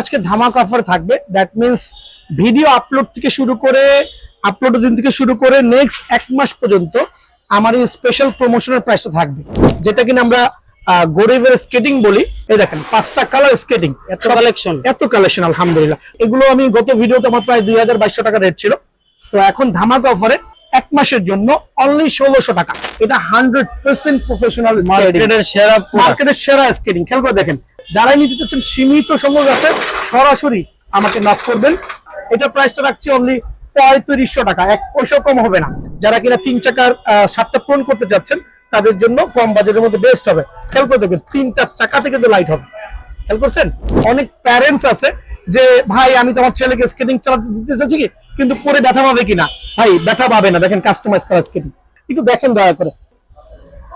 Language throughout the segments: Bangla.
আজকে ধামাক অফার থাকবে। দ্যাট মিন্স ভিডিও আপলোড থেকে শুরু করে আপলোড দিন থেকে শুরু করে নেক্সট এক মাস পর্যন্ত আমার এই স্পেশাল প্রমোশনের প্রাইসটা থাকবে। যেটা কিনা আমরা গরিবের স্কেটিং বলি। এই দেখেন পাঁচটা কালার স্কেটিং এত কালেকশন এত কালেকশন আলহামদুলিল্লাহ। এগুলো আমি গত ভিডিওতে আমার প্রায় দুই হাজার বাইশশো টাকা রেট ছিল। তো এখন ধামাকা অফারে এক মাসের জন্য অনলি ষোলোশো টাকা। এটা হান্ড্রেড পার্সেন্ট প্রফেশনাল মার্কেটের সেরা মার্কেটের সেরা স্কেটিং খেয়াল করে দেখেন যারাই নিতে চাচ্ছেন, সীমিত সংখ্যক আছে, সরাসরি আমাকে নক করবেন। এটা প্রাইসটা রাখছি অনলি পঁয়ত্রিশশো টাকা। এক পয়সাও কম হবে না। যারা কিনা তিন চাকার সাতটা পূরণ করতে চাচ্ছেন তাদের জন্য কম বাজেটের মধ্যে বেস্ট হবে। খেয়াল করে দেখবেন, তিনটা চাকাতে কিন্তু লাইট হবে। খেয়াল করছেন? অনেক প্যারেন্টস আছে যে, ভাই, আমি তোমার ছেলেকে স্কেটিং চালাতে দিতে চাচ্ছি কি? কিন্তু পরে ব্যথা পাবে কিনা? ভাই, ব্যথা পাবে না। দেখেন কাস্টমাইজ করা স্কেটিং একটু দেখেন, দয়া করে।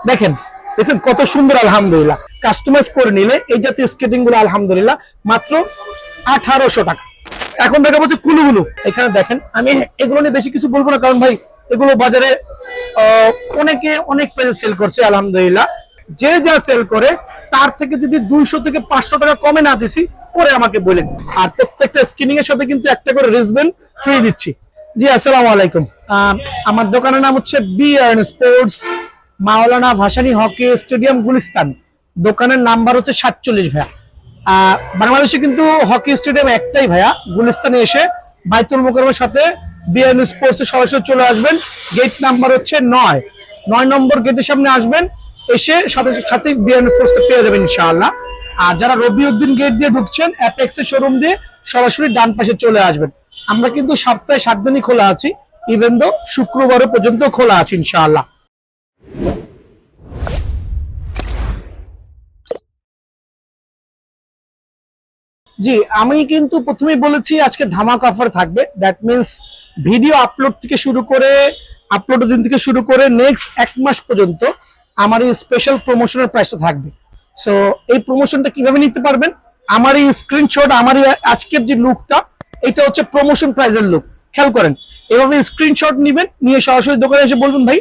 দেখেন, দেখছেন কত সুন্দর, আলহামদুলিল্লাহ। কাস্টমাইজ করে নিলে এই জাতীয় স্কেটিংগুলো, আলহামদুলিল্লাহ, মাত্র আঠারোশো টাকা। এখন দেখা যাচ্ছে কুলুগুলু। এখানে দেখেন, আমি এগুলো নিয়ে বেশি কিছু বলব না, কারণ ভাই, এগুলো বাজারে অনেকে অনেক প্রাইসে সেল করছে, আলহামদুলিল্লাহ। যে যা সেল করে, তার থেকে যদি দুইশো থেকে পাঁচশো টাকা কমে না দিছি, পরে আমাকে বলেন আর প্রত্যেকটা স্কিনিং এর সাথে কিন্তু একটা করে রিসবেন ফ্রি দিচ্ছি। জি, আসসালামু আলাইকুম। আমার দোকানের নাম হচ্ছে B sports Maulana Bhasani hockey stadium Gulistan. দোকানের নাম্বার হচ্ছে সাতচল্লিশ ভাইয়া। বাংলাদেশে কিন্তু হকি স্টেডিয়াম একটাই ভাইয়া, গুলিস্তানে এসে বাইতুল মোকরমের সাথে বিএন স্পোর্টস সরাসরি চলে আসবেন। গেট নাম্বার হচ্ছে নয়। নয় নম্বর গেটের সামনে আসবেন, এসে সাথে সাথে বিএন স্পোর্টসটা পেয়ে যাবেন ইনশাআল্লাহ। আর যারা রবিউদ্দিন গেট দিয়ে ঢুকছেন অ্যাপেক্স এর শোরুম দিয়ে সরাসরি ডান পাশে চলে আসবেন। আমরা কিন্তু সপ্তাহে সাত দিনই খোলা আছি ইভেন দো শুক্রবারও পর্যন্ত খোলা আছে ইনশাআল্লাহ। জি, আমি কিন্তু প্রথমেই বলেছি আজকে ধামাক অফার থাকবে। দ্যাট মিন্স ভিডিও আপলোড থেকে শুরু করে আপলোড দিন থেকে শুরু করে নেক্সট এক মাস পর্যন্ত আমার এই স্পেশাল প্রমোশনের প্রাইসটা থাকবে। সো এই প্রমোশনটা কীভাবে নিতে পারবেন? আমার এই স্ক্রিনশট আমার আজকের যে লুকটা এটা হচ্ছে প্রমোশন প্রাইজের লুক খেয়াল করেন, এভাবে স্ক্রিনশট নেবেন, নিয়ে সরাসরি দোকানে এসে বলবেন, ভাই,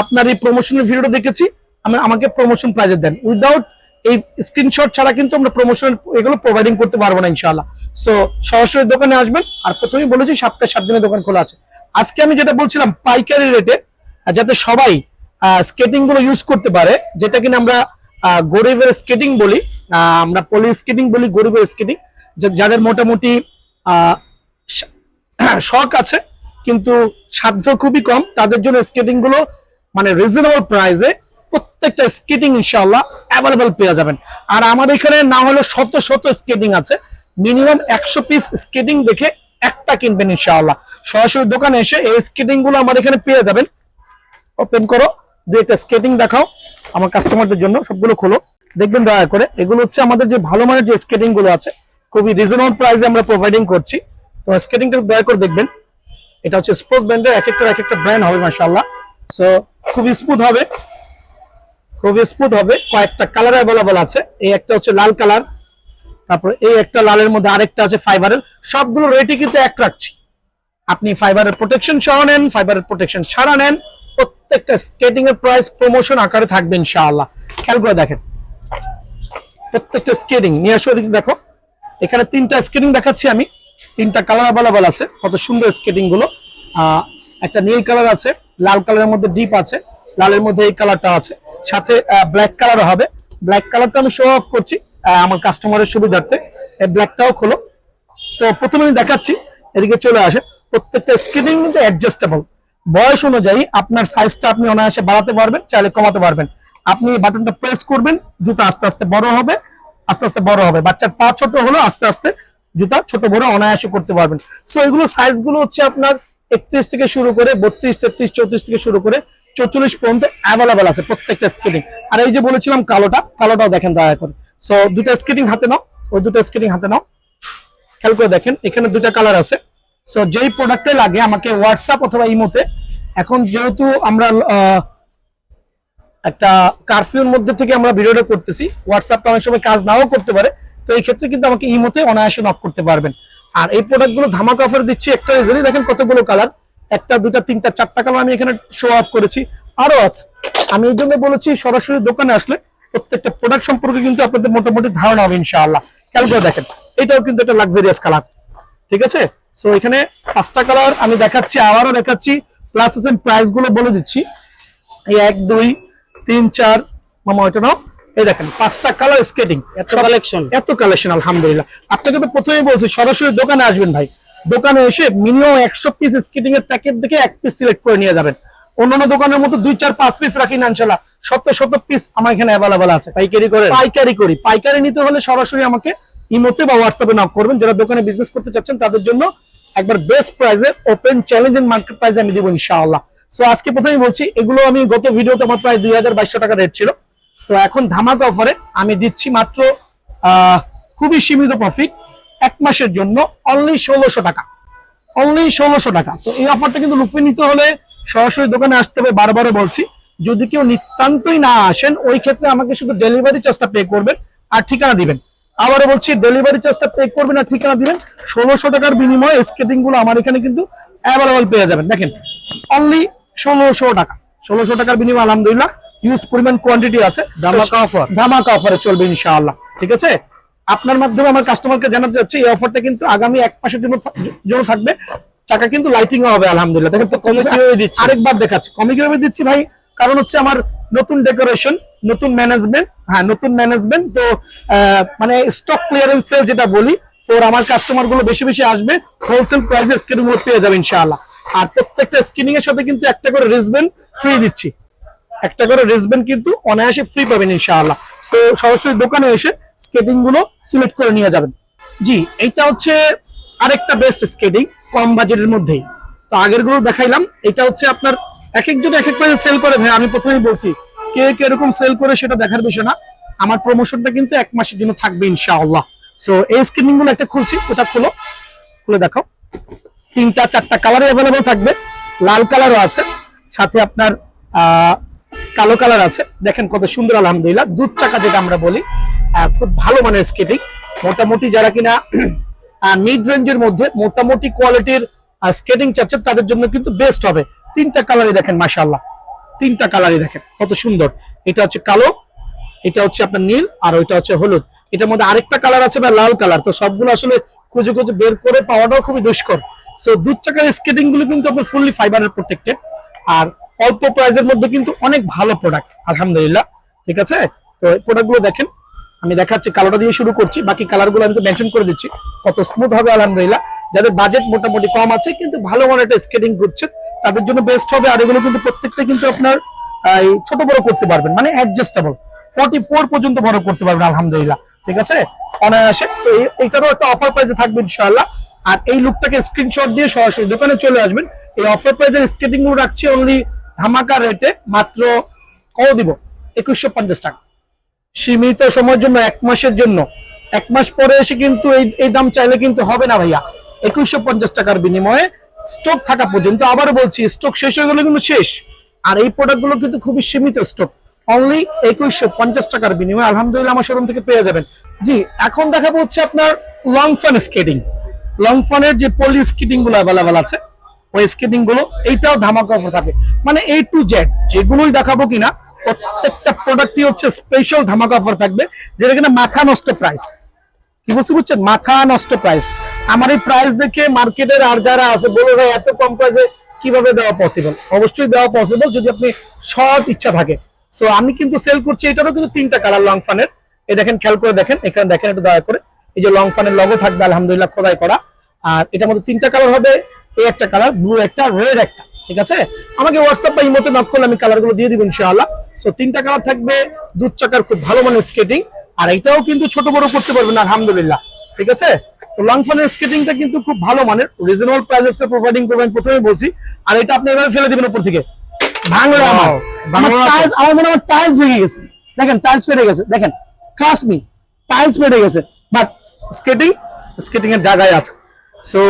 আপনার এই প্রমোশনের ভিডিওটা দেখেছি, আমি, আমাকে প্রমোশন প্রাইজে দেন। উইদাউট এই স্ক্রিনশট ছাড়া কিন্তু আমরা প্রমোশন এগুলো প্রোভাইডিং করতে পারব না ইনশাল্লাহ সো সরাসরি দোকানে আসবেন, আর প্রথমেই বলেছি, সপ্তাহে সাত দিনের দোকান খোলা আছে। আজকে আমি যেটা বলছিলাম, পাইকারি রেটে যাতে সবাই স্কেটিংগুলো ইউজ করতে পারে, যেটা কিনা আমরা গরিবের স্কেটিং বলি আমরা পলি স্কেটিং বলি, গরিবের স্কেটিং যাদের মোটামুটি শখ আছে, কিন্তু সাধ্য খুবই কম, তাদের জন্য স্কেটিংগুলো মানে রিজনেবল প্রাইসে প্রত্যেকটা স্কেটিং ইনশাআল্লাহ অ্যাভেলেবল পেয়ে যাবেন। আর আমার এখানে না হলে শত শত স্কেটিং আছে। মিনিমাম একশো পিস স্কেটিং দেখে একটা কিনবেন ইনশাআল্লাহ। সরাসরি দোকানে এসে এই স্কেটিংগুলো আমার এখানে পেয়ে যাবেন। ওপেন করো, দুই একটা স্কেটিং দেখাও। আমার কাস্টমারদের জন্য সবগুলো খোলো। দেখবেন দয়া করে, এগুলো হচ্ছে আমাদের যে ভালো মানের যে স্কেটিংগুলো আছে, খুবই রিজনেবল প্রাইসে আমরা প্রোভাইডিং করছি। তো স্কেটিংটা দয়া করে দেখবেন। এটা হচ্ছে স্পোর্টস ব্র্যান্ডের এক একটা এক একটা ব্র্যান্ড হবে মাশাআল্লাহ। সো খুবই স্মুথ হবে। খুবই স্মুথ হবে, কয়েকটা কালার অ্যাভেলেবল আছে। এই একটা হচ্ছে লাল কালার তারপর এই একটা লালের মধ্যে আরেকটা আছে ফাইবারের সবগুলো রেটে কিন্তু এক রাখছি। আপনি ফাইবারের প্রোটেকশন সহ নেন ফাইবারের প্রোটেকশন ছাড়া নেন, প্রত্যেকটা স্কেটিং এর প্রাইস প্রমোশন আকারে থাকবে ইনশাআল্লাহ। খেয়াল করে দেখেন। প্রত্যেকটা স্কেটিং নিয়ে আসো দেখো। এখানে তিনটা স্কেটিং দেখাচ্ছি আমি। তিনটা কালার অ্যাভেলেবল আছে। কত সুন্দর স্কেটিংগুলো। একটা নীল কালার আছে, লাল কালারের মধ্যে ডিপ আছে। লালের মধ্যে এই কালারটা আছে। সাথে ব্ল্যাক কালার হবে। ব্ল্যাক কালারটা আমি শো অফ করছি আমার কাস্টমারের সুবিধার্থে। এই ব্ল্যাকটাও খোলো। তো প্রথমে আমি দেখাচ্ছি, এদিকে চলে আসে। প্রত্যেকটা স্কেটিং কিন্তু অ্যাডজাস্টেবল বয়স অনুযায়ী আপনার সাইজটা আপনি অনায়াসে বাড়াতে পারবেন, চাইলে কমাতে পারবেন। আপনি বাটনটা প্রেস করবেন, জুতা আস্তে আস্তে বড় হবে, আস্তে আস্তে বড় হবে। বাচ্চার পা ছোট হলো আস্তে আস্তে জুতা ছোট বড় অনায়াসে করতে পারবেন। সো এগুলো সাইজগুলো হচ্ছে আপনার একত্রিশ থেকে শুরু করে বত্রিশ, তেত্রিশ, চৌত্রিশ থেকে শুরু করে চৌচল্লিশ পর্যন্ত অ্যাভেলেবেল আছে প্রত্যেকটা স্কেটিং আর এই যে বলেছিলাম কালোটা, কালোটাও দেখেন দয়া করে। সো দুটা স্কেটিং হাতে নাও, ওই দুটো স্কেটিং হাতে নাও। খেয়াল করে দেখেন, এখানে দুটা কালার আছে। সো যেই প্রোডাক্টে লাগে, আমাকে হোয়াটসঅ্যাপ অথবা ইমোতে, এখন যেহেতু আমরা একটা কারফিউর মধ্যে থেকে আমরা ভিডিওটা করতেছি হোয়াটসঅ্যাপটা অনেক সময় কাজ নাও করতে পারে, তো এই ক্ষেত্রে কিন্তু আমাকে ইমোতে অনায়াসে নক করতে পারবেন। আর এই প্রোডাক্টগুলো ধামাকা অফার দিচ্ছি, একটা রিজনই দেখেন কতগুলো কালার একটা দুটা তিনটা চারটা কালার আমি এখানে শো অফ করেছি। আরও আছে। আমি এই জন্য বলেছি সরাসরি দোকানে আসলে প্রত্যেকটা প্রোডাক্ট সম্পর্কে কিন্তু আপনাদের মোটামুটি ধারণা হবে ইনশাআল্লাহ। খেয়াল করে দেখেন এটাও কিন্তু একটা লাক্সারিয়াস কালার ঠিক আছে? সো এখানে পাঁচটা কালার আমি দেখাচ্ছি আবারও দেখাচ্ছি প্লাস হচ্ছে প্রাইসগুলো বলে দিচ্ছি। এই এক দুই তিন চার মামা ওইটা নাও। এই দেখেন পাঁচটা কালার স্কেটিং এত কালেকশন এত কালেকশন আলহামদুলিল্লাহ। আপনাকে তো প্রথমেই বলছি সরাসরি দোকানে আসবেন ভাই। দোকানে এসে মিনিমাম একশো পিস স্কেটিং এর প্যাকেট দেখে এক পিস সিলেক্ট করে নিয়ে যাবেন। অন্যান্য দোকানের মতো দুই চার পাঁচ পিস রাখি না ইনশাল্লাহ। সত্তর সত্তর পিস আমার এখানে অ্যাভেলেবল আছে। পাইকারি করে পাইকারি করি। পাইকারি নিতে হলে সরাসরি আমাকে ইমোতে বা হোয়াটসঅ্যাপে নক করবেন। যারা দোকানে বিজনেস করতে চাচ্ছেন তাদের জন্য একবার বেস্ট প্রাইসে ওপেন চ্যালেঞ্জ এন্ড মার্কেট প্রাইসে আমি দিব ইনশাআল্লাহ। সো আজকে প্রথমেই বলছি এগুলো আমি গত ভিডিওতে আমার প্রায় দুই হাজার বাইশশো টাকা রেট ছিল। তো এখন ধামাকা অফারে আমি দিচ্ছি মাত্র আহ, খুবই সীমিত প্রফিট এক মাসের জন্য অনলি ষোলোশো টাকা। অনলি ষোলোশো টাকা। তো এই অফারটা কিন্তু লুফে নিতে হলে সরাসরি দোকানে আসতে হবে বারবারও বলছি। যদি কেউ নিতান্তই না আসেন ওই ক্ষেত্রে আমাকে শুধু ডেলিভারি চার্জটা পে করবেন আর ঠিকানা দিবেন। আবারও বলছি ডেলিভারি চার্জটা পে করবেন আর ঠিকানা দিবেন। ষোলোশো টাকার বিনিময়ে স্কেটিংগুলো আমার এখানে কিন্তু অ্যাভেলেবল পেয়ে যাবেন। দেখেন অনলি ষোলোশো টাকা। ষোলোশো টাকার বিনিময়ে আলহামদুলিল্লাহ ইউজ পরিমাণ কোয়ান্টিটি আছে। ধামাকা offer। ধামাকা অফারে চলবে ইনশাআল্লাহ। ঠিক আছে? আপনার মাধ্যমে আমার কাস্টমারকে জানাতে যাচ্ছে এই অফারটা কিন্তু আগামী এক মাসের জন্য জন্য থাকবে। টাকা কিন্তু লাইটিং হবে আলহামদুলিল্লাহ। দেখেন তো কমে কীভাবে দিচ্ছি আরেকবার দেখাচ্ছি। কমে কীভাবে দিচ্ছি ভাই? কারণ হচ্ছে আমার নতুন ডেকোরেশন নতুন ম্যানেজমেন্ট হ্যাঁ নতুন ম্যানেজমেন্ট তো মানে স্টক ক্লিয়ারেন্স সেল যেটা বলি ফোর আমার কাস্টমারগুলো বেশি বেশি আসবে। হোলসেল প্রাইসে স্ক্রিনগুলো পেয়ে যাবে ইনশাআল্লাহ। আর প্রত্যেকটা স্ক্রিনিং এর সাথে কিন্তু একটা করে রিসবেন্ট ফ্রি দিচ্ছি। একটা করে রিসবেন্ট কিন্তু অনায়াসে ফ্রি পাবেন ইনশাআল্লাহ। সো সরাসরি দোকানে এসে স্কেটিংগুলো সিলেক্ট করে নিয়ে যাবেন। জি, এইটা হচ্ছে আরেকটা বেস্ট স্কেটিং কম বাজেটের মধ্যেই। তো আগেরগুলো দেখাইলাম এটা হচ্ছে আপনার এক একজন এক এক সেল করে ভাই, আমি প্রথমেই বলছি, কে কীরকম সেল করে সেটা দেখার বিষয় না। আমার প্রমোশনটা কিন্তু এক মাসের জন্য থাকবে ইনশাআল্লাহ। সো এই স্কেটিংগুলো একটা খুলছি, ওটা খুলো, খুলে দেখো তিনটা, চারটা কালার অ্যাভেলেবল থাকবে, লাল কালারও আছে। সাথে আপনার কালো কালার আছে। দেখেন কত সুন্দর, আলহামদুলিল্লাহ। দুধ চাকা যেটা আমরা বলি খুব ভালো মানের স্কেটিং। মোটামুটি যারা কিনা মিড রেঞ্জের মধ্যে মোটামুটি কোয়ালিটির স্কেটিং চাচ্ছেন, তাদের জন্য কিন্তু বেস্ট হবে। তিনটা কালারই দেখেন, মাশাআল্লাহ। তিনটা কালারই দেখেন, কত সুন্দর। এটা হচ্ছে কালো, এটা হচ্ছে আপনার নীল, আর ওইটা হচ্ছে হলুদ। এটার মধ্যে আরেকটা কালার আছে বা লাল কালার তো সবগুলো আসলে খুঁজে খুঁজে বের করে পাওয়াটাও খুবই দুষ্কর। সো দুধ চাকার স্কেটিংগুলো কিন্তু আপনার ফুললি ফাইবারের প্রোটেক্টেড আর অল্প প্রাইসের মধ্যে কিন্তু অনেক ভালো প্রোডাক্ট আলহামদুলিল্লাহ। ঠিক আছে? তো এই প্রোডাক্টগুলো দেখেন। আমি দেখাচ্ছি কালোটা দিয়ে শুরু করছি। বাকি কালারগুলো আমি তো মেনশন করে দিচ্ছি। কত স্মুথ হবে, আলহামদুলিল্লাহ। যাদের বাজেট মোটামুটি কম আছে, কিন্তু ভালো মানের একটা স্কেটিং করছে তাদের জন্য বেস্ট হবে। আর এগুলো কিন্তু প্রত্যেকটা কিন্তু আপনার এই ছোট বড় করতে পারবেন। মানে অ্যাডজাস্টেবল ফর্টি ফোর পর্যন্ত বড় করতে পারবেন, আলহামদুলিল্লাহ। ঠিক আছে? অনায়াসে। তো এই- এইটারও একটা অফার প্রাইসে থাকবে, ইনশাআল্লাহ। আর এই লুকটাকে স্ক্রিনশট দিয়ে সরাসরি দোকানে চলে আসবেন। এই অফার প্রাইসের স্কেটিংগুলো রাখছি অনলি ধামাকা রেটে মাত্র কত দিব? একুশশো পঞ্চাশ টাকা। সীমিত সময়ের জন্য, এক মাসের জন্য। এক মাস পরে এসে কিন্তু এই এই দাম চাইলে কিন্তু হবে না ভাইয়া। একুশশো পঞ্চাশ টাকার বিনিময়ে স্টক থাকা পর্যন্ত আবার বলছি স্টক শেষ হয়ে গেলে কিন্তু শেষ। আর এই প্রোডাক্টগুলো কিন্তু খুবই সীমিত স্টক অনলি একুশশো পঞ্চাশ টাকার বিনিময়ে আলহামদুলিল্লাহ আমার শোরুম থেকে পেয়ে যাবেন। জি, এখন দেখাবো হচ্ছে আপনার লং ফান স্কেটিং লং ফানের যে পলি স্কেটিংগুলো অ্যাভেলেবেল আছে ওই স্কেটিংগুলো, এইটাও ধামাকা অফার থাকে। মানে এ টু জেড যেগুলোই দেখাবো কিনা, প্রত্যেকটা প্রোডাক্টই হচ্ছে স্পেশাল ধামাকা অফার থাকবে, যেটা কিনা মাথা নষ্ট প্রাইস কি বলছি, বুঝছেন? মাথা নষ্ট প্রাইস আমার এই প্রাইস দেখে মার্কেটের আর যারা আছে, বলে ভাই, এত কম প্রাইসে কীভাবে দেওয়া পসিবল অবশ্যই দেওয়া পসিবল যদি আপনি সৎ ইচ্ছা থাকে। সো আমি কিন্তু সেল করছি, এটারও কিন্তু তিনটা কালার লং ফানের এই দেখেন, খেয়াল করে দেখেন, এখানে দেখেন একটু দয়া করে। এই যে লং ফানের লগো থাকবে, আলহামদুলিল্লাহ খোদাই করা। আর এটার মধ্যে তিনটা কালার হবে এই একটা কালার ব্লু একটা রেড একটা ঠিক আছে? আমাকে হোয়াটসঅ্যাপ বা ইমোতে নক করলে আমি কালারগুলো দিয়ে দিব ইনশাআল্লাহ। সো তিনটা কালার থাকবে দুধ চাকার খুব ভালো মানের স্কেটিং আর এটাও কিন্তু ছোট বড় করতে পারবেন আলহামদুলিল্লাহ ঠিক আছে? তো লং ফানের স্কেটিংটা কিন্তু খুব ভালো মানের রিজনেবল প্রাইসেস প্রোভাইডিং করবেন প্রথমে বলছি আর এটা আপনি এভাবে ফেলে দিবেন উপর থেকে। ভাঙলো আমার। টাইলস আমার মনে হয় টাইলস ভেঙে গেছে। দেখেন টাইলস ফেটে গেছে। দেখেন ট্রাস্ট মি টাইলস ফেটে গেছে। বাট স্কেটিং স্কেটিং এর জায়গায় আছে। সো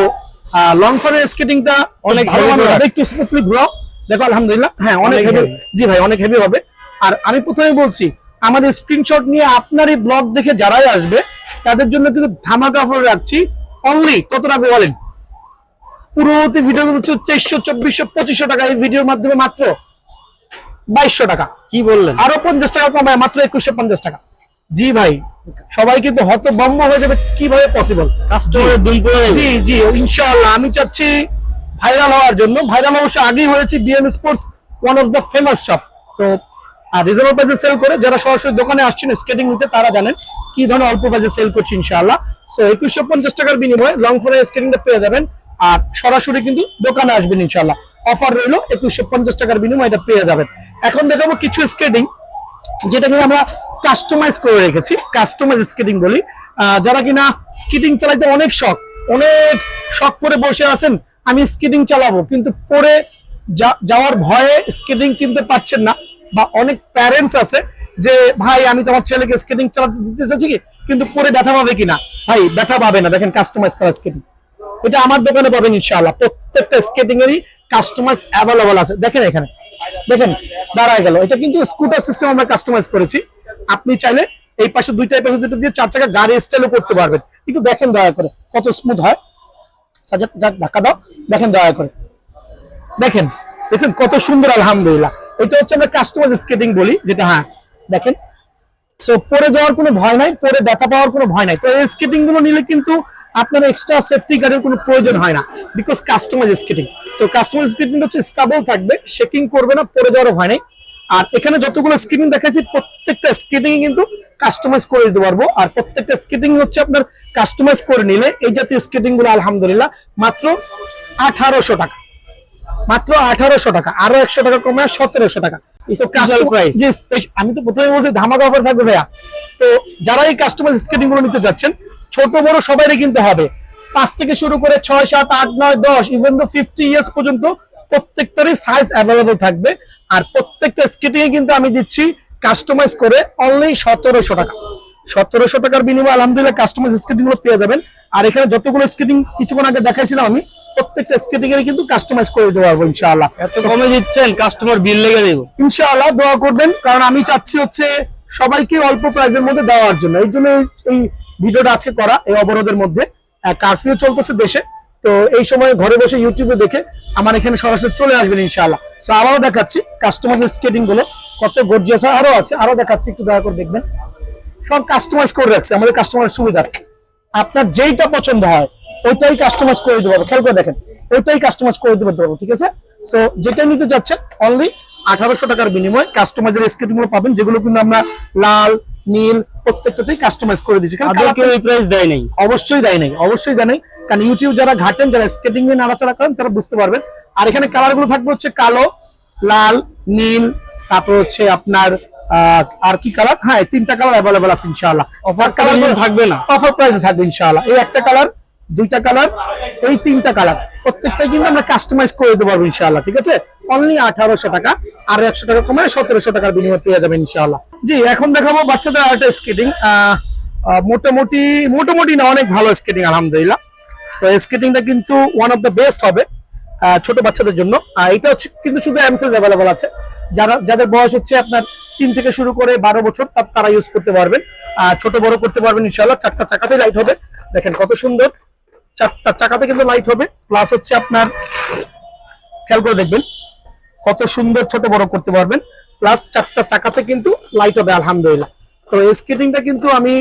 লং ফানের স্কেটিংটা অনেক ভালো হবে। একটু স্মুথলি ঘুরাও দেখো আলহামদুলিল্লাহ। হ্যাঁ অনেক হেভি। জি ভাই অনেক হেভি হবে। আর আমি প্রথমে বলছি আমাদের স্ক্রিনশট নিয়ে আপনার এই ব্লগ দেখে যারাই আসবে তাদের জন্য কিন্তু ধামাকা অফার রাখছি। অনলি কত টাকা বলেন? পুরোতে ভিডিও হচ্ছে চারশো চব্বিশশো পঁচিশশো টাকা। এই ভিডিওর মাধ্যমে মাত্র বাইশশো টাকা। কি বললেন? আরও পঞ্চাশ টাকা কমায় মাত্র একুশশো পঞ্চাশ টাকা। জি ভাই সবাই কিন্তু হতবম্ব হয়ে যাবে কীভাবে পসিবল কাস্টমারের দুই পড়ে জি জি ইনশাআল্লাহ আমি চাচ্ছি ভাইরাল হওয়ার জন্য। ভাইরাল অবশ্য আগেই হয়েছে BM sports one of the famous shop তো আর রিজনেবল প্রাইসে সেল করে যারা সরাসরি দোকানে আসছেন স্কেটিং নিতে তারা জানেন কি ধরনের অল্প প্রাইসে সেল করছি ইনশাআল্লাহ। সো একুশশো পঞ্চাশ টাকার বিনিময়ে লং ফোনের স্কেটিংটা পেয়ে যাবেন আর সরাসরি কিন্তু দোকানে আসবেন ইনশাআল্লাহ। অফার রইল একুশশো পঞ্চাশ টাকার বিনিময়ে এটা পেয়ে যাবেন। এখন দেখাবো কিছু স্কেটিং যেটা কিনা আমরা কাস্টমাইজ করে রেখেছি কাস্টমাইজ স্কেটিং বলি। যারা কিনা স্কেটিং চালাইতে অনেক শখ অনেক শখ করে বসে আছেন, আমি স্কেটিং চালাবো, কিন্তু পরে যাওয়ার ভয়ে স্কেটিং কিনতে পারছেন না, বা অনেক প্যারেন্টস আছে যে, ভাই, আমি তোমার ছেলেকে স্কেটিং চালাতে দিতে চাচ্ছি কি? কিন্তু পরে ব্যথা পাবে কিনা? ভাই, ব্যথা পাবে না, দেখেন কাস্টমাইজ করা স্কেটিং এটা আমার দোকানে পাবেন ইনশাআল্লাহ, প্রত্যেকটা স্কেটিং এরই কাস্টমাইজ অ্যাভেলেবল আছে। দেখেন এখানে দেখেন, দাঁড়ায় গেল। এটা কিন্তু স্কুটার সিস্টেম আমরা কাস্টমাইজ করেছি। আপনি চাইলে এই পাশে দুইটা পাশে দুটো দিয়ে চার চাকা গাড়ি স্টাইলও করতে পারবেন। কিন্তু দেখেন দয়া করে, কত স্মুথ হয়। ধাক্কা দাও। দেখেন দয়া করে। দেখেন কত সুন্দর, আলহামদুলিল্লাহ। এটা হচ্ছে আমরা কাস্টমাইজ স্কেটিং বলি, যেটা হ্যাঁ দেখেন। সো পরে যাওয়ার কোনো ভয় নাই পরে ব্যথা পাওয়ার কোনো ভয় নাই। তো এই স্কেটিংগুলো নিলে কিন্তু আপনার এক্সট্রা সেফটি গার্ডের কোনো প্রয়োজন হয় না because customise skating so customise skating হচ্ছে স্টেবল থাকবে শেকিং করবে না পরে যাওয়ার ভয় নাই। আর এখানে যতগুলো স্কেটিং দেখাচ্ছি প্রত্যেকটা স্কেটিং কিন্তু কাস্টমাইজ করে দিতে পারব। আর প্রত্যেকটা স্কেটিং হচ্ছে আপনার কাস্টমাইজ করে নিলে, এই জাতীয় স্কেটিংগুলো আলহামদুলিল্লাহ মাত্র আঠারোশো টাকা। মাত্র আঠারোশো টাকা, আরও একশো টাকা কমে সতেরোশো টাকা। আমি তো প্রথমে বলছি ধামাকা অফার থাকবে ভাইয়া। তো যারা এই কাস্টমাইজ স্কেটিংগুলো নিতে যাচ্ছেন ছোট বড় কিনতে হবে। পাঁচ থেকে শুরু করে ছয় সাত আট নয় দশ ইভেন তো ফিফটি ইয়ার্স পর্যন্ত প্রত্যেকটারই সাইজ অ্যাভেলেবল থাকবে। আর প্রত্যেকটা স্কেটিং কিন্তু আমি দিচ্ছি কাস্টমাইজ করে অনলি সতেরোশো টাকা। সতেরোশো টাকার বিনিময়ে আলহামদুলিল্লাহ কাস্টমাইজ স্কেটিংগুলো পেয়ে যাবেন। আর এখানে যতগুলো স্কেটিং কিছুক্ষণ আগে দেখাইছিলাম আমি প্রত্যেকটা স্কেটিং এর কিন্তু কাস্টমাইজ করে দিতে পারব ইনশাআল্লাহ। এত কমে দিচ্ছেন কাস্টমার বিল লেগে দেবো। ইনশাআল্লাহ দোয়া করবেন কারণ আমি চাচ্ছি হচ্ছে সবাইকে অল্প প্রাইসের মধ্যে দেওয়ার জন্য। এই জন্য এই- ভিডিওটা আজকে করা এই অবরোধের মধ্যে। কারফিউ চলতেছে দেশে তো এই সময় ঘরে বসে ইউটিউবে দেখে আমার এখানে সরাসরি চলে আসবেন ইনশাআল্লাহ। সো আবারও দেখাচ্ছি কাস্টমাইজ স্কেটিংগুলো কত গর্জিয়াস আরও আছে আরও দেখাচ্ছি একটু দয়া করে দেখবেন। সব কাস্টমাইজ করে রাখছে আমাদের কাস্টমারের সুবিধা আপনার যেইটা পছন্দ হয় ওইটাই কাস্টমাইজ করে দিতে পারব। খেয়াল করে দেখেন ওইটাই কাস্টমাইজ করে দিতে পারব ঠিক আছে? সো যেটা নিতে যাচ্ছেন অনলি আঠারোশো টাকার বিনিময়ে কাস্টমাইজের স্কেটিংগুলো পাবেন যেগুলো কিন্তু আমরা লাল নীল প্রত্যেকটাতেই কাস্টমাইজ করে দিচ্ছি। কারণ কেউ এই প্রাইস দেয় নাই। অবশ্যই দেয় নাই অবশ্যই দেয় নাই। কারণ ইউটিউব যারা ঘাটেন যারা স্কেটিং নিয়ে নাড়াচাড়া করেন তারা বুঝতে পারবেন। আর এখানে কালারগুলো থাকবে হচ্ছে কালো লাল নীল তারপর হচ্ছে আপনার আহ, আর কি কালার হ্যাঁ তিনটা কালার অ্যাভেলেবল আছে ইনশাআল্লাহ। অফার কালার থাকবে না। অফার প্রাইসে থাকবে ইনশাআল্লাহ। এই একটা কালার দুইটা কালার, এই তিনটা কালার। প্রত্যেকটা কিন্তু আমরা কাস্টমাইজ করে দিতে পারব ইনশাআল্লাহ, ঠিক আছে? অনলি আঠারোশো টাকা, আর একশো টাকা কমে সতেরোশো টাকার বিনিময়ে পেয়ে যাবেন ইনশাআল্লাহ। জি, এখন দেখাবো বাচ্চাদের আরেকটা স্কেটিং মোটামুটি মোটামুটি না, অনেক ভালো স্কেটিং আলহামদুলিল্লাহ। তো স্কেটিংটা কিন্তু ওয়ান অফ দ্য বেস্ট হবে ছোট বাচ্চাদের জন্য। আর এটা হচ্ছে কিন্তু শুধু এমসেস অ্যাভেলেবল আছে। যারা, যাদের বয়স হচ্ছে আপনার তিন থেকে শুরু করে বারো বছর তার তারা ইউজ করতে পারবেন। আর ছোট, বড় করতে পারবেন ইনশাল্লাহ চারটা চাকাতে লাইট হবে। দেখেন কত সুন্দর। চারটা চাকাতে কিন্তু লাইট হবে। প্লাস হচ্ছে আপনার খেয়াল করে দেখবেন কত সুন্দর ছোট বড় করতে পারবেন। প্লাস চারটা চাকাতে কিন্তু লাইট হবে আলহামদুলিল্লাহ। তো স্কেটিংটা কিন্তু আমি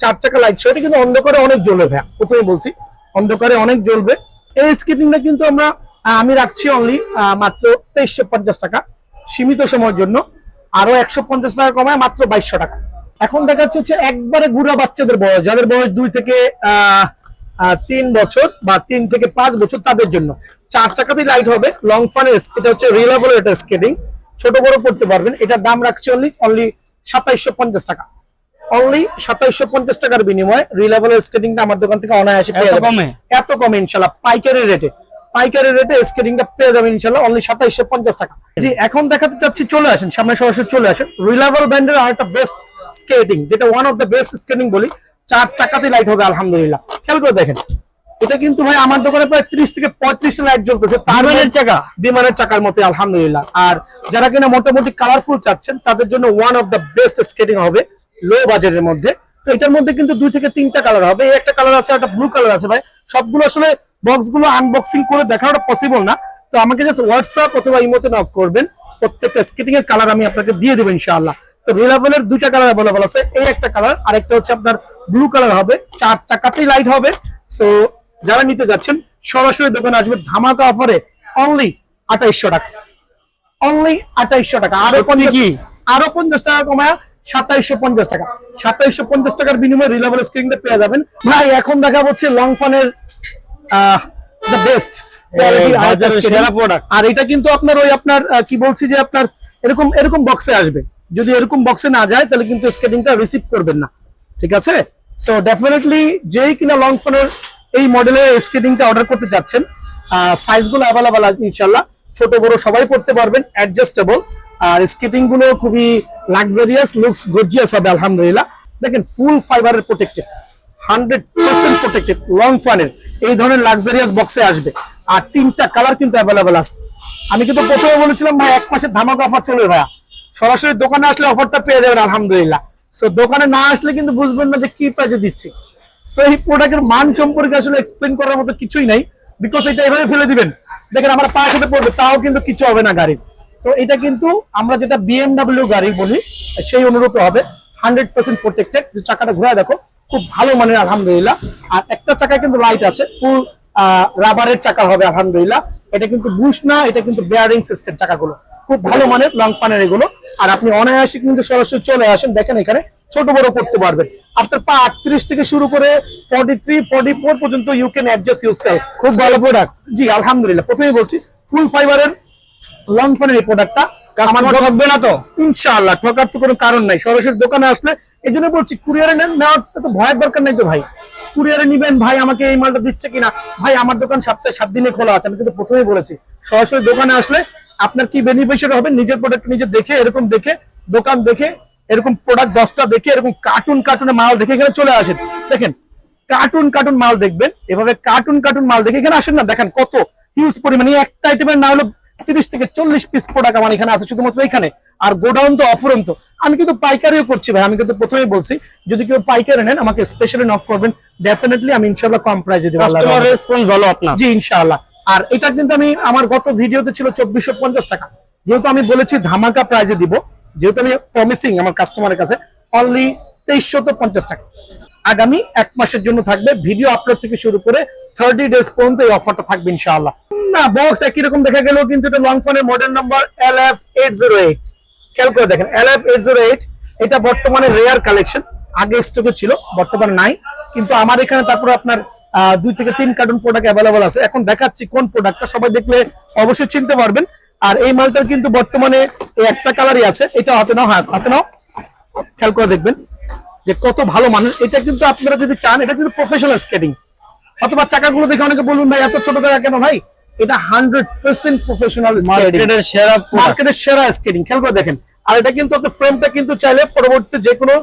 চার চাকা লাইট সেটা কিন্তু অন্ধকারে অনেক জ্বলবে ভাইয়া প্রথমে বলছি। অন্ধকারে অনেক জ্বলবে। এই স্কেটিংটা কিন্তু আমরা আমি রাখছি অনলি মাত্র তেইশশো পঞ্চাশ টাকা সীমিত সময়ের জন্য। আরও একশো পঞ্চাশ টাকা কমায় মাত্র বাইশশো টাকা। এখন দেখা যাচ্ছে হচ্ছে একবারে বুড়া বাচ্চাদের বয়স যাদের বয়স দুই থেকে আহ, তিন বছর বা তিন থেকে পাঁচ বছর তাদের জন্য। চার চাকাতেই লাইট হবে। লং ফানের এটা হচ্ছে রিলায়েবল এটা স্কেটিং ছোট বড় করতে পারবেন। এটার দাম রাখছি অনলি অনলি সাতাইশশো পঞ্চাশ টাকা। অনলি সাতাইশশো পঞ্চাশ টাকার বিনিময়ে রিলায়েবল স্কেটিংটা আমার দোকান থেকে অনায়াসে পেয়ে। কমে? এত কমে ইনশাল্লাহ পাইকারি রেটে পাইকারি রেটে স্কেটিংটা পেয়ে যাবেন ইনশাল্লাহ অনলি সাতাইশশো পঞ্চাশ টাকা। জি এখন দেখাতে চাচ্ছি চলে আসেন। সামনে সরাসরি চলে আসেন। রিলায়েবল ব্র্যান্ডের আর একটা বেস্ট স্কেটিং যেটা one of the best skating বলি। চার চাকাতে লাইট হবে আলহামদুলিল্লাহ। খেয়াল করে দেখেন। এটা কিন্তু ভাই আমার দোকানে প্রায় ত্রিশ থেকে পঁয়ত্রিশটা লাইট জ্বলতেছে। তার বিমানের চাকা? বিমানের চাকার মতো আলহামদুলিল্লাহ। আর যারা কিনা মোটামুটি কালারফুল চাচ্ছেন তাদের জন্য one of the best skating হবে লো বাজেটের মধ্যে। তো এটার মধ্যে কিন্তু দুই থেকে তিনটা কালার হবে। এই একটা কালার আছে একটা ব্লু কালার আছে ভাই। সবগুলো আসলে বক্সগুলো আনবক্সিং করে দেখানোটা পসিবল না। তো আমাকে জাস্ট হোয়াটসঅ্যাপ অথবা ইমোতে নক করবেন। প্রত্যেকটা স্কেটিং এর কালার আমি আপনাকে দিয়ে দেবো ইনশাআল্লাহ। তো রিলাভেলের দুইটা কালার অ্যাভেলেবল আছে। এই একটা কালার আরেকটা হচ্ছে আপনার ব্লু কালার হবে চার চাকাতেই লাইট হবে। সো যারা নিতে যাচ্ছেন সরাসরি দোকানে আসবে ধামাকা অফারে অনলি আঠাইশশো টাকা। অনলি আঠাইশশো টাকা। আরও কি? আরও পঞ্চাশ টাকা কমায় সাতাইশশো পঞ্চাশ টাকা। সাতাইশশো পঞ্চাশ টাকার বিনিময়ে রিলাভেল স্ক্রিনটা পেয়ে যাবেন। ভাই এখন দেখা হচ্ছে লং ফানের দ্য বেস্ট। আর এটা কিন্তু আপনার ওই আপনার কি বলছি যে আপনার এরকম এরকম বক্সে আসবে। যদি এরকম বক্সে না যায় তাহলে কিন্তু স্কেটিংটা রিসিভ করবেন না। ঠিক আছে? সো ডেফিনেটলি যেই কিনা লং ফোনের এই মডেলের স্কেটিংটা অর্ডার করতে চাচ্ছেন সাইজগুলো অ্যাভেলেবল আছে ইনশাল্লাহ ছোট, বড় সবাই পড়তে পারবেন অ্যাডজাস্টেবল আর স্কেটিংগুলো খুবই লাক্সারিয়াস লুকস গর্জিয়াস হবে, আলহামদুলিল্লাহ। দেখেন ফুল ফাইবারের protected hundred percent protected long ফানের এই ধরনের লাক্সারিয়াস বক্সে আসবে। আর তিনটা কালার কিন্তু অ্যাভেলেবেল আছে। আমি কিন্তু প্রথমে বলেছিলাম, ভাই, এক মাসের ধামাকা অফার চলবে, ভাইয়া। সরাসরি দোকানে আসলে অফারটা পেয়ে যাবেন, আলহামদুলিল্লাহ। সো দোকানে না আসলে কিন্তু বুঝবেন না যে কি প্রাইজে দিচ্ছি। সো এই প্রোডাক্টের মান সম্পর্কে আসলে এক্সপ্লেন করার মতো কিছুই নাই। বিকজ এটা এভাবে ফেলে দিবেন। দেখেন, আমার পায়ের সাথে পড়বে, তাও কিন্তু কিছু হবে না গাড়ির। তো এটা কিন্তু আমরা যেটা বিএমডাব্লিউ গাড়ি বলি, সেই অনুরূপে হবে। হান্ড্রেড পার্সেন্ট প্রোটেক্টেড যে চাকাটা ঘুরে দেখো, খুব ভালো মানের, আলহামদুলিল্লাহ। আর একটা চাকায় কিন্তু লাইট আছে ফুল রাবারের চাকা হবে, আলহামদুলিল্লাহ। এটা কিন্তু বুশ না, এটা কিন্তু বেয়ারিং সিস্টেম চাকাগুলো। খুব ভালো মানের লং ফানের এগুলো। আর আপনি অনায়াসে কিন্তু সরাসরি চলে আসেন দেখেন এখানে ছোট বড় করতে পারবেন। আপনার পা আটত্রিশ থেকে শুরু করে ফর্টি থ্রি ফর্টি ফোর পর্যন্ত you can adjust yourself খুব ভালো প্রোডাক্ট জি আলহামদুলিল্লাহ। প্রথমেই বলছি ফুল ফাইবারের লং ফানের এই প্রোডাক্টটা ঠকবে না তো? ইনশাআল্লাহ ঠকার তো কোনো কারণ নাই। সরাসরি দোকানে আসলে এই জন্য বলছি কুরিয়ারে নেন নেওয়ার তো ভয়ের দরকার নাই তো ভাই। কুরিয়ারে নিবেন ভাই আমাকে এই মালটা দিচ্ছে কিনা? ভাই আমার দোকান সপ্তাহে সাত দিনে খোলা আছে আমি কিন্তু প্রথমেই বলেছি। সরাসরি দোকানে আসলে আপনার কি বেনিফিশিয়ারি হবে? নিজের প্রোডাক্ট নিজে দেখে এরকম দেখে দোকান দেখে এরকম প্রোডাক্ট দশটা দেখে এরকম কার্টুন কার্টুনে মাল দেখে এখানে চলে আসেন। দেখেন কার্টুন কার্টুন মাল দেখবেন এভাবে কার্টুন কার্টুন মাল দেখে এখানে আসেন না। দেখেন কত হিউজ পরিমাণে একটা আইটেমের না হলো তিরিশ থেকে চল্লিশ পিস প্রোডাক্ট আমার এখানে আছে শুধুমাত্র এখানে। আর গোডাউন তো অফুরন্ত। আমি কিন্তু পাইকারিও করছি ভাই আমি কিন্তু প্রথমেই বলছি যদি কেউ পাইকারি নেন আমাকে স্পেশালি নক করবেন। ডেফিনেটলি আমি ইনশাল্লাহ কম প্রাইসে দেবো আল্লাহর রেসপন্স ভালো আপনার। জি ইনশাআল্লাহ। আর এটা কিন্তু আমি, আমার গত ভিডিওতে ছিল চব্বিশশো পঞ্চাশ টাকা। যেহেতু আমি বলেছি ধামাকা প্রাইজে দিব, যেহেতু আমি প্রমিসিং আমার কাস্টমারের কাছে অনলি তেইশশত পঞ্চাশ টাকা। আগামী এক মাসের জন্য থাকবে ভিডিও আপলোড থেকে শুরু করে থার্টি ডেজ পর্যন্ত এই অফারটা থাকবে ইনশাআল্লাহ। না বক্স একই রকম দেখা গেলেও কিন্তু এটা লং ফোনের model number L F eight zero eight খেয়াল করে দেখেন L F eight zero eight এটা বর্তমানে রেয়ার কালেকশন আগে স্টকে ছিল, বর্তমানে নাই। কিন্তু আমার এখানে তারপরে আপনার দুই থেকে তিন কার্টুন প্রোডাক্ট অ্যাভেলেবল আছে। এখন দেখাচ্ছি কোন প্রোডাক্টটা সবাই দেখলে অবশ্যই চিনতে পারবেন। আর এই মালটার কিন্তু বর্তমানে একটা কালারই আছে। এটা হাতে নাও হ্যাঁ হাতে নাও। খেয়াল করে দেখবেন যে কত ভালো মানুষ এটা কিন্তু আপনারা যদি চান এটা কিন্তু প্রফেশনাল স্কেটিং অথবা চাকাগুলো দেখে অনেকে বলুন ভাই এত ছোট জায়গা কেন ভাই? এটা হান্ড্রেড পার্সেন্ট প্রফেশনাল মার্কেটের সেরা মার্কেটের সেরা স্কেটিং খেয়াল করে দেখেন। আর এটা কিন্তু ফ্রেমটা কিন্তু চাইলে পরবর্তীতে যে কোনো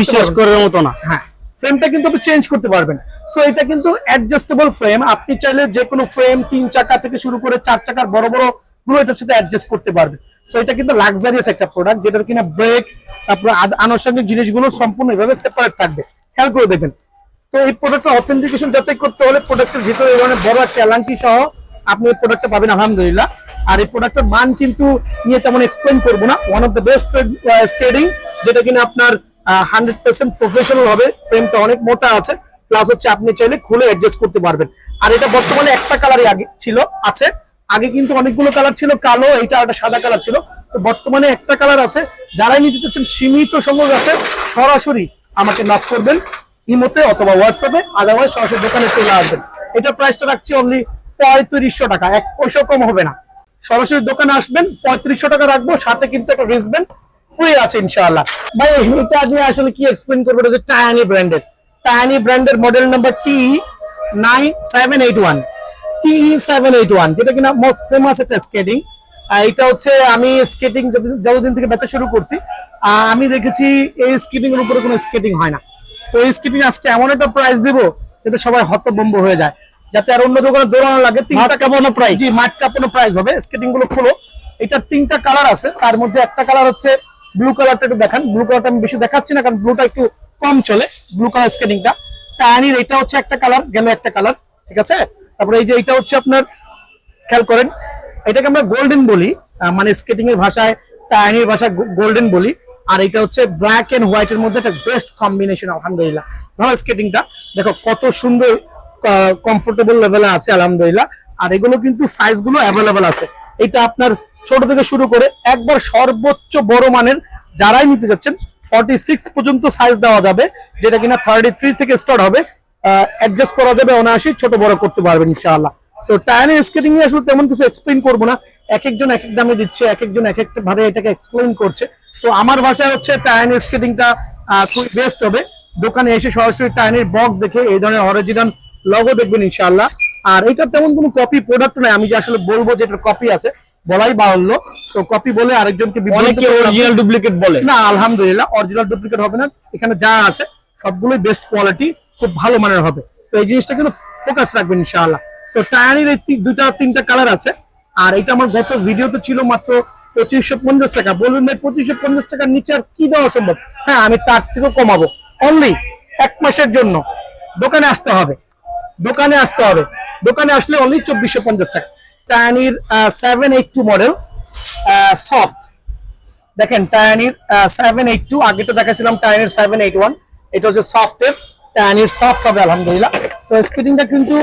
বিশ্বাস করার মতো না। হ্যাঁ। ফ্রেমটা কিন্তু আপনি চেঞ্জ করতে পারবেন। সো এটা কিন্তু অ্যাডজাস্টেবল ফ্রেম আপনি চাইলে যে কোনো ফ্রেম তিন চাকা থেকে শুরু করে চার চাকার বড় বড়গুলো এটার সাথে অ্যাডজাস্ট করতে পারবেন। সো এটা কিন্তু লাক্সারিয়াস একটা প্রোডাক্ট যেটার কিনা ব্রেক তারপর আনুষঙ্গিক জিনিসগুলো সম্পূর্ণ এভাবে সেপারেট থাকবে। খেয়াল করে দেখবেন। তো, এই প্রোডাক্টের অথেন্টিকেশন যাচাই করতে হলে প্রোডাক্টের ভিতরে এই ধরনের বড় একটা অ্যালাঙ্কি সহ আপনি এই প্রোডাক্টটা পাবেন, আলহামদুলিল্লাহ। আর এই প্রোডাক্টের মান কিন্তু নিয়ে তেমন এক্সপ্লেন করব না। One of the best skating যেটা কিনা আপনার হান্ড্রেড পার্সেন্ট প্রফেশনাল হবে ফ্রেমটা অনেক মোটা আছে প্লাস হচ্ছে আপনি চাইলে খুলে অ্যাডজাস্ট করতে পারবেন। আর এটা বর্তমানে একটা কালারই আগে ছিল, আছে। আগে কিন্তু অনেকগুলো কালার ছিল, কালো এটা একটা সাদা কালার ছিল। তো বর্তমানে একটা কালার আছে, যারাই নিতে চাচ্ছেন, সীমিত সংখ্যক আছে, সরাসরি আমাকে নক করবেন ইমোতে অথবা হোয়াটসঅ্যাপে আদারওয়াইজ সরাসরি দোকানে চলে আসবেন। এটা প্রাইসটা রাখছি অনলি পঁয়ত্রিশশো টাকা, এক পয়সা কম হবে না। সরাসরি দোকানে আসবেন, পঁয়ত্রিশশো টাকা রাখব, সাথে কিন্তু একটা রিসবেন্ট ফ্রি আছে ইনশাআল্লাহ। ভাই এটা নিয়ে আসলে কি এক্সপ্লেন করব? এটা হচ্ছে টায়ানি ব্র্যান্ডের টায়ানি ব্র্যান্ডের model number T nine seven eight one T seven eight one যেটা কিনা মোস্ট ফেমাস একটা স্কেটিং এটা হচ্ছে আমি স্কেটিং যতদিন থেকে বেচা শুরু করছি আমি দেখেছি এই স্কেটিং এর উপরে কোনো স্কেটিং হয় না। তো এই স্কেটিং আজকে এমন একটা প্রাইস দিব যাতে সবাই হতবম্ব হয়ে যায় যাতে আর অন্য দোকানে দৌড়ানো লাগে। তিনটা কাপানো প্রাইস জি মাঠ কাপানো প্রাইস হবে। স্কেটিংগুলো খুলো। এটার তিনটা কালার আছে। তার মধ্যে একটা কালার হচ্ছে ব্লু কালারটা একটু দেখান। ব্লু কালারটা আমি বেশি দেখাচ্ছি না, কারণ ব্লুটা একটু কম চলে। ব্লু কালার স্কেটিংটা টায়ানির এটা হচ্ছে একটা কালার গেল একটা কালার ঠিক আছে? তারপরে এই যে এটা হচ্ছে আপনার, খেয়াল করেন, এটাকে আমরা গোল্ডেন বলি মানে স্কেটিং এর ভাষায় টাইনির ভাষায় গোল্ডেন বলি। আর এটা হচ্ছে ব্ল্যাক এন্ড হোয়াইট এর মধ্যে একটা বেস্ট কম্বিনেশন আলহামদুলিল্লাহ। ভালো স্কেটিংটা দেখো কত সুন্দর কমফোর্টেবল লেভেলে আছে, আলহামদুলিল্লাহ। আর এগুলো কিন্তু সাইজগুলো অ্যাভেলেবেল আছে। এটা আপনার ছোট থেকে শুরু করে একবার সর্বোচ্চ বড় মানের যারাই নিতে যাচ্ছেন ফর্টি সিক্স পর্যন্ত সাইজ দেওয়া যাবে, যেটা কিনা থার্টি থ্রি থেকে স্টার্ট হবে। অ্যাডজাস্ট করা যাবে অনায়াসই, ছোট বড় করতে পারবেন ইনশাআল্লাহ। সো টায়ারের স্কেটিং এ আসলে তেমন কিছু এক্সপ্লেন করব না। এক একজন এক এক দামে দিচ্ছে, এক একজন এক একটা ভাবে এটাকে এক্সপ্লেন করছে। তো আমার ভাষায় হচ্ছে টায়ারের স্কেটিংটা খুব বেস্ট হবে। দোকানে এসে সরাসরি টায়ারের বক্স দেখে এই ধরনের অরিজিনাল লগো দেখবেন ইনশাআল্লাহ। আর এটা তেমন কোনো কপি প্রোডাক্ট নয় আমি যে আসলে বলব যে এটা কপি আছে। বলাই বাহুল্য সো কপি বলে আরেকজনকে অনেকে অরিজিনাল ডুপ্লিকেট বলে। না আলহামদুলিল্লাহ অরিজিনাল ডুপ্লিকেট হবে না। এখানে যা আছে সবগুলোই বেস্ট কোয়ালিটি খুব ভালো মানের হবে। তো এই জিনিসটা কিন্তু ফোকাস রাখবেন ইনশাআল্লাহ। সো টায়ারের এই দুইটা তিনটা কালার আছে। আর এটা আমার গত ভিডিওতে ছিল মাত্র পঁচিশশো পঞ্চাশ টাকা। বলবেন ভাই পঁচিশশো পঞ্চাশ টাকার নিচে আর কি দেওয়া সম্ভব? হ্যাঁ আমি তার থেকেও কমাবো। অনলি এক মাসের জন্য। দোকানে আসতে হবে। দোকানে আসতে হবে। দোকানে আসলে অনলি চব্বিশশো পঞ্চাশ টাকা। টায়ানির seven eight two model soft দেখেন টায়ানির সেভেন এইট টু আগে তো দেখাছিলাম টায়ানির সেভেন এইট ওয়ান এটা হচ্ছে সফটের টায়ানির সফট হবে আলহামদুলিল্লাহ। তো স্ক্রিনটা কিন্তু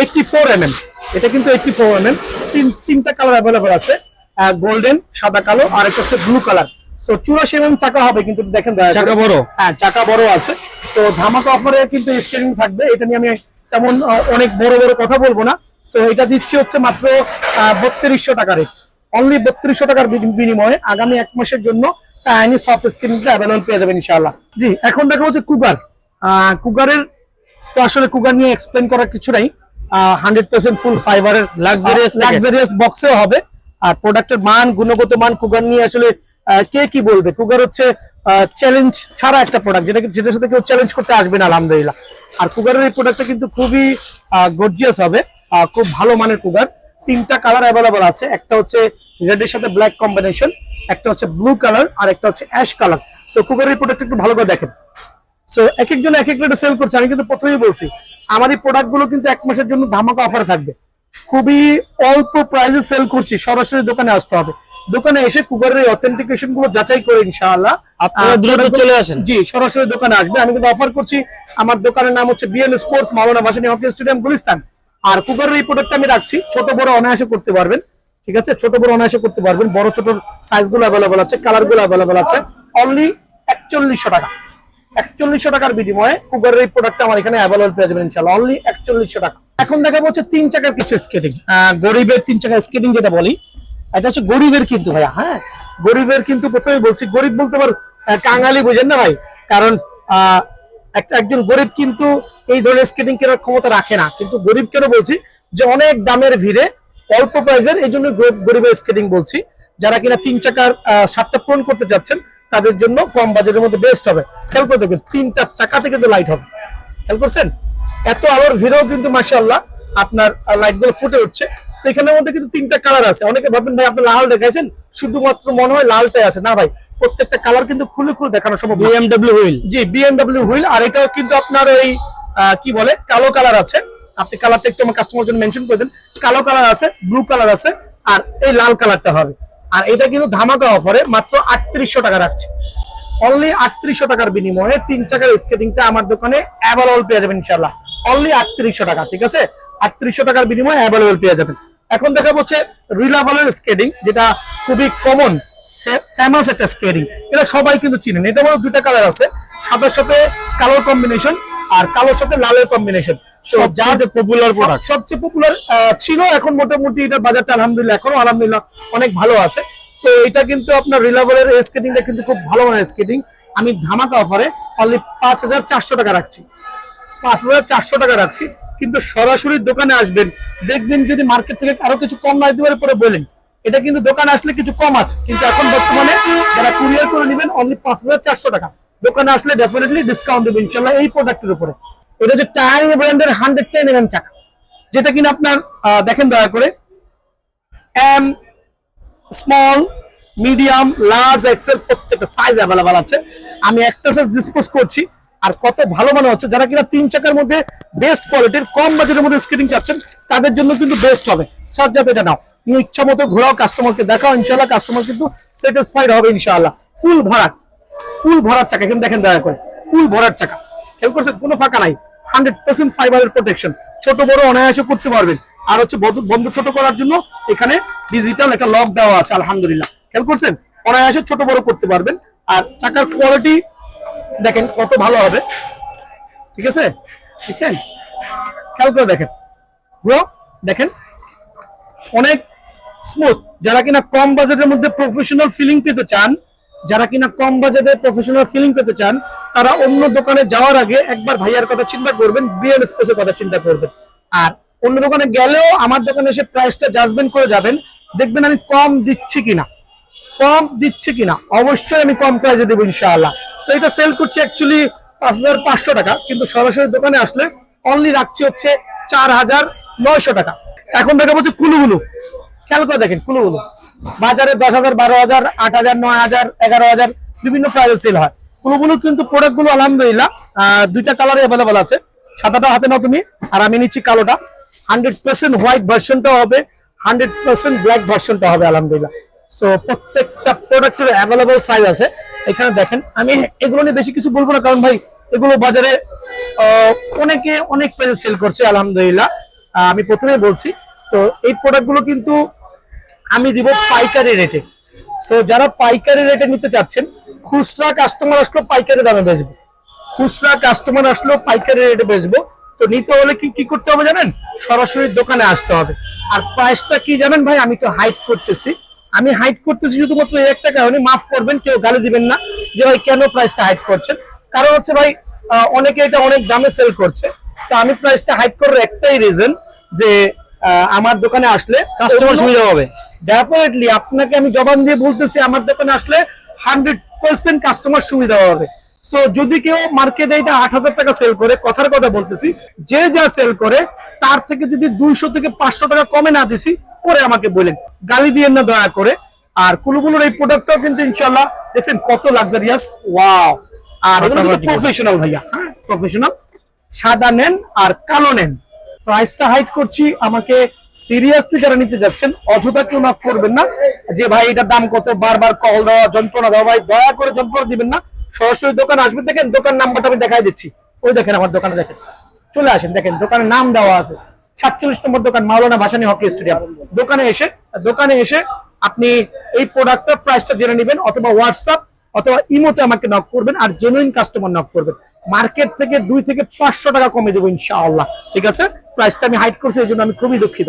এইটটি ফোর এম এম এটা কিন্তু এইটটি ফোর এম এম তিন তিনটা কালার অ্যাভেলেবেল আছে গোল্ডেন সাদা কালো আর একটা হচ্ছে ব্লু কালার সো চুরাশি এম চাকা হবে কিন্তু দেখেন চাকা বড়? হ্যাঁ চাকা বড় আছে। তো ধামাকা অফারে কিন্তু স্ক্রিন থাকবে এটা নিয়ে আমি তেমন অনেক বড় বড় কথা বলব না। সো এটা দিচ্ছি হচ্ছে মাত্র বত্রিশশো টাকার অনলি বত্রিশশো টাকার বিনিময়ে আগামী এক মাসের জন্য আইনি সফট স্ক্রিনটা অ্যাভেলেবল পেয়ে যাবেন ইনশাআল্লাহ। জি এখন দেখা হচ্ছে কুগার কুগারের তো আসলে কুগার নিয়ে এক্সপ্লেন করার কিছু নাই। হান্ড্রেড পার্সেন্ট ফুল ফাইবারের packet। লাক্সারিয়াস বক্সেও হবে। আর প্রোডাক্টের মান গুণগত মান কুগার নিয়ে আসলে কে কি বলবে? কুগার হচ্ছে চ্যালেঞ্জ ছাড়া একটা প্রোডাক্ট যেটা যেটার সাথে কেউ চ্যালেঞ্জ করতে আসবে না আলহামদুলিল্লাহ। আর কুগারের এই প্রোডাক্টটা কিন্তু খুবই গর্জিয়াস হবে। খুব ভালো মানের কুগার তিনটা কালার অ্যাভেলেবল আছে। একটা হচ্ছে রেডের সাথে ব্ল্যাক কম্বিনেশন একটা হচ্ছে ব্লু কালার আর একটা হচ্ছে অ্যাশ কালার সো কুগারের প্রোডাক্ট একটু ভালো করে দেখেন। সো এক একজন এক এক রেটে সেল করছে। আমি কিন্তু প্রথমেই বলছি আমার এই প্রোডাক্টগুলো কিন্তু এক মাসের জন্য ধামাকা অফার থাকবে। খুবই অল্প প্রাইসে সেল করছি। সরাসরি দোকানে আসতে হবে। দোকানে এসে কুকারের অথেন্টিকেশনগুলো যাচাই করে ইনশাআল্লাহ আপনারা দ্রুত চলে আসেন। জি সরাসরি দোকানে আসবে। আমি কিন্তু অফার করছি আমার দোকানের নাম হচ্ছে BN sports Maulana Bhasani hockey stadium Gulistan. আর কুকারের এই প্রোডাক্ট আমি রাখছি। ছোট, বড় অনায়াসে করতে পারবেন। ঠিক আছে? ছোট, বড় অনায়াসে করতে পারবেন। বড়, ছোট সাইজগুলো অ্যাভেলেবল আছে কালারগুলো অ্যাভেলেবল আছে। অনলি একচল্লিশশো টাকা। একচল্লিশশো টাকার বিনিময়ে কুকারের এই প্রোডাক্ট আমার এখানে অ্যাভেলেবল পেয়ে যাবেন ইনশাল্লাহ অনলি একচল্লিশশো টাকা। এখন দেখা হচ্ছে তিন চাকার কিছু স্কেটিং গরিবের তিন চাকার স্কেটিং যেটা বলি, এটা হচ্ছে গরিবের কিন্তু ভাইয়া হ্যাঁ? গরিবের কিন্তু প্রথমে বলছি, গরিব বলতে পার কাঙালি বুঝেন না ভাই? কারণ একজন গরিব কিন্তু এই ধরনের স্কেটিং কেনার ক্ষমতা রাখে না। কিন্তু গরিব কেন বলছি? যে অনেক দামের ভিড়ে অল্প প্রাইসের এই জন্য গরিবের স্কেটিং বলছি। যারা কিনা তিন চাকার স্বাদটা পূরণ করতে যাচ্ছেন, তাদের জন্য কম বাজেটের মধ্যে বেস্ট হবে। খেয়াল করে দেখবেন, তিনটা চাকাতে কিন্তু লাইট হবে। খেয়াল করছেন? এত আলোর ভিড়েও কিন্তু মাসাল্লাহ আপনার লাইটগুলো ফুটে উঠছে। এখানের মধ্যে কিন্তু তিনটা কালার আছে। অনেকে ভাববেন, ভাই, আপনি লাল দেখাইছেন? শুধুমাত্র মনে হয় লালটাই আছে। না ভাই প্রত্যেকটা কালার কিন্তু খুলে খুলে দেখানো সম্ভব। BMW wheel. জি বিএমডব্লিউ হুইল আর এটাও কিন্তু আপনার ওই কি বলে কালো কালার আছে। আপনি কালারটা একটু আমার কাস্টমার জন্য মেনশন করে দেন। কালো কালার আছে ব্লু কালার আছে আর এই লাল কালারটা হবে। আর এটা কিন্তু ধামাকা অফারে মাত্র আটত্রিশশো টাকা রাখছে। অনলি আটত্রিশশো টাকার বিনিময়ে তিন চাকার স্কেটিংটা আমার দোকানে অ্যাভেলেবল পেয়ে যাবেন ইনশাল্লাহ অনলি আটত্রিশশো টাকা ঠিক আছে? আটত্রিশশো টাকার বিনিময়ে অ্যাভেলেবল পেয়ে যাবেন। এখন দেখা হচ্ছে রিলাভেলের স্কেটিং যেটা খুবই কমন ফেমাস একটা স্কেটিং এটা সবাই কিন্তু চিনেন। এটা মধ্যে দুইটা কালার আছে। সাদার সাথে কালোর কম্বিনেশন আর কালোর সাথে লালের কম্বিনেশন যার পপুলার প্রোডাক্ট সবচেয়ে পপুলার ছিল এখন মোটামুটি এটা বাজারটা আলহামদুলিল্লাহ এখনও আলহামদুলিল্লাহ অনেক ভালো আছে। তো এটা কিন্তু আপনার রিলাভেলের স্কেটিংটা কিন্তু খুব ভালো মানের স্কেটিং আমি ধামাকা অফারে অনলি পাঁচ হাজার চারশো টাকা রাখছি। পাঁচ হাজার চারশো টাকা রাখছি। কিন্তু সরাসরি দোকানে আসবেন দেখবেন যদি মার্কেট থেকে আরও কিছু কম না দিতে পারে পরে বলেন। এটা কিন্তু দোকানে আসলে কিছু কম আছে। কিন্তু এখন বর্তমানে যারা কুরিয়ার করে নেবেন অনলি পাঁচ হাজার চারশো টাকা। দোকানে আসলে ডেফিনেটলি ডিসকাউন্ট দেবেন ইনশাল্লাহ, এই প্রোডাক্টের উপরে। এটা হচ্ছে টায়ার ব্র্যান্ডের হান্ড্রেড টেন এম চাকা। যেটা কিনা আপনার দেখেন দয়া করে। M small medium large XL প্রত্যেকটা সাইজ অ্যাভেলেবল আছে। আমি একটা সাইজ ডিসপোজ করছি, আর কত ভালো মনে হচ্ছে। যারা কিনা তিন চাকার মধ্যে বেস্ট কোয়ালিটির কম বাজেটের মধ্যে স্কেটিং চাচ্ছেন, তাদের জন্য কিন্তু বেস্ট হবে। স্যার যাবে এটা নাও। নিয়ে ইচ্ছা মতো ঘোরাও কাস্টমারকে দেখাও ইনশাল্লাহ কাস্টমার কিন্তু স্যাটিসফাইড হবে ইনশাল্লাহ ফুল ভরাট ফুল ভরার চাকা, কিন্তু দেখেন দয়া করে ফুল ভরার চাকা। খেয়াল করছেন, কোনো ফাঁকা নাই। হান্ড্রেড পার্সেন্ট ফাইবারের প্রোটেকশন ছোট বড় অনায়াসে করতে পারবেন। আর হচ্ছে বন্ধ- ছোট করার জন্য এখানে ডিজিটাল একটা লক দেওয়া আছে, আলহামদুলিল্লাহ। খেয়াল করছেন? অনায়াসে ছোট বড় করতে পারবেন। আর চাকার কোয়ালিটি দেখেন কত ভালো হবে। ঠিক আছে? দেখছেন? খেয়াল করে দেখেন। দেখেন? অনেক স্মুথ। যারা কিনা কম বাজেটের মধ্যে প্রফেশনাল ফিলিং পেতে চান, যারা কিনা কম বাজেটে প্রফেশনাল ফিলিং পেতে চান, তারা অন্য দোকানে যাওয়ার আগে একবার ভাইয়ার কথা চিন্তা করবেন বিএল স্পেসের কথা চিন্তা করবেন। আর অন্য দোকানে গেলেও আমার দোকানে এসে প্রাইসটা জাজমেন্ট করে যাবেন, দেখবেন আমি কম দিচ্ছি কিনা। কম দিচ্ছি কিনা? অবশ্যই আমি কম প্রাইসে দেবো ইনশাআল্লাহ। তো এটা সেল করছি অ্যাকচুয়ালি পাঁচ হাজার পাঁচশো টাকা, কিন্তু সরাসরি দোকানে আসলে অনলি রাখছি হচ্ছে চার হাজার নয়শো টাকা। এখন দেখা হচ্ছে কুলুগুলু। খেয়াল করে দেখেন কুলুগুলু বাজারে দশ হাজার, বারো হাজার, আট হাজার, নয় হাজার, এগারো হাজার, বিভিন্ন প্রাইসে সেল হয়। কুলুগুলু কিন্তু প্রোডাক্টগুলো, আলহামদুলিল্লাহ দুইটা কালারে অ্যাভেলেবল আছে। সাদাটা হাতে নাও তুমি, আর আমি নিচ্ছি কালোটা। হান্ড্রেড পার্সেন্ট হোয়াইট ভার্সনটা হবে হান্ড্রেড পার্সেন্ট ব্ল্যাক ভার্সনটা হবে, আলহামদুলিল্লাহ। সো প্রত্যেকটা প্রোডাক্টের অ্যাভেলেবল সাইজ আছে। এখানে দেখেন, আমি এগুলো নিয়ে বেশি কিছু বলব না, কারণ ভাই, এগুলো বাজারে অনেকে অনেক প্রাইসে সেল করছে, আলহামদুলিল্লাহ। আমি প্রথমেই বলছি, তো এই প্রোডাক্টগুলো কিন্তু আমি দিব পাইকারি রেটে সো যারা পাইকারি রেটে নিতে চাচ্ছেন, খুচরা কাস্টমার আসলো পাইকারি দামে বেচবো। খুচরা কাস্টমার আসলো পাইকারি রেটে বেচবো। তো নিতে হলে কি কি করতে হবে জানেন? সরাসরি দোকানে আসতে হবে। আর প্রাইসটা কি জানেন ভাই? আমি তো হাইট করতেছি। আমি হাইট করতেছি শুধুমাত্র এই একটা কারণে, মাফ করবেন, কেউ গালি দিবেন না যে ভাই কেন প্রাইসটা হাইট করছেন। কারণ হচ্ছে ভাই অনেকে এটা অনেক দামে সেল করছে। তো আমি প্রাইসটা হাইট করার একটাই রিজন যে আমার দোকানে আসলে কাস্টমার সুবিধা হবে ডেফিনেটলি আপনাকে আমি জবান দিয়ে বলতেছি আমার দোকানে আসলে হান্ড্রেড পার্সেন্ট কাস্টমার সুবিধা হবে সো যদি কেউ মার্কেটে এটা আট হাজার টাকা সেল করে কথার কথা বলতেছি যে যা সেল করে তার থেকে যদি দুইশো থেকে পাঁচশো টাকা কমে না দিছি পরে আমাকে বলেন। গালি দিয়ে না দয়া করে। আর কুলুগুলোর এই প্রোডাক্টটাও কিন্তু ইনশাল্লাহ দেখছেন কত লাক্সারিয়াস ওয়াও আর। প্রফেশনাল ভাইয়া হ্যাঁ প্রফেশনাল সাদা নেন আর কালো নেন। প্রাইসটা হাইট করছি। আমাকে সিরিয়াসলি যারা নিতে যাচ্ছেন, অযথা কেউ না করবেন না। যে ভাই, এটার দাম কত? বারবার কল দেওয়া, যন্ত্রণা দেওয়া। ভাই, দয়া করে যন্ত্রণা দিবেন না। সরাসরি দোকান আসবেন। দেখেন, দোকান নাম্বারটা আমি দেখাই দিচ্ছি। ওই দেখেন আমার দোকানে দেখেন। চলে আসেন, দেখেন দোকানের নাম দেওয়া আছে। সাতচল্লিশ নম্বর দোকান, মাওলানা ভাসানি হকি স্টেডিয়াম। দোকানে এসে দোকানে এসে আপনি এই প্রোডাক্টটার প্রাইসটা জেনে নেবেন, অথবা হোয়াটসঅ্যাপ অথবা ইমোতে আমাকে নক করবেন, আর জেনুইন কাস্টমার নক করবেন। মার্কেট থেকে দুই থেকে পাঁচশো টাকা কমে দেবো ইনশাআল্লাহ। ঠিক আছে? প্রাইসটা আমি হাইট করছি, এই জন্য আমি খুবই দুঃখিত।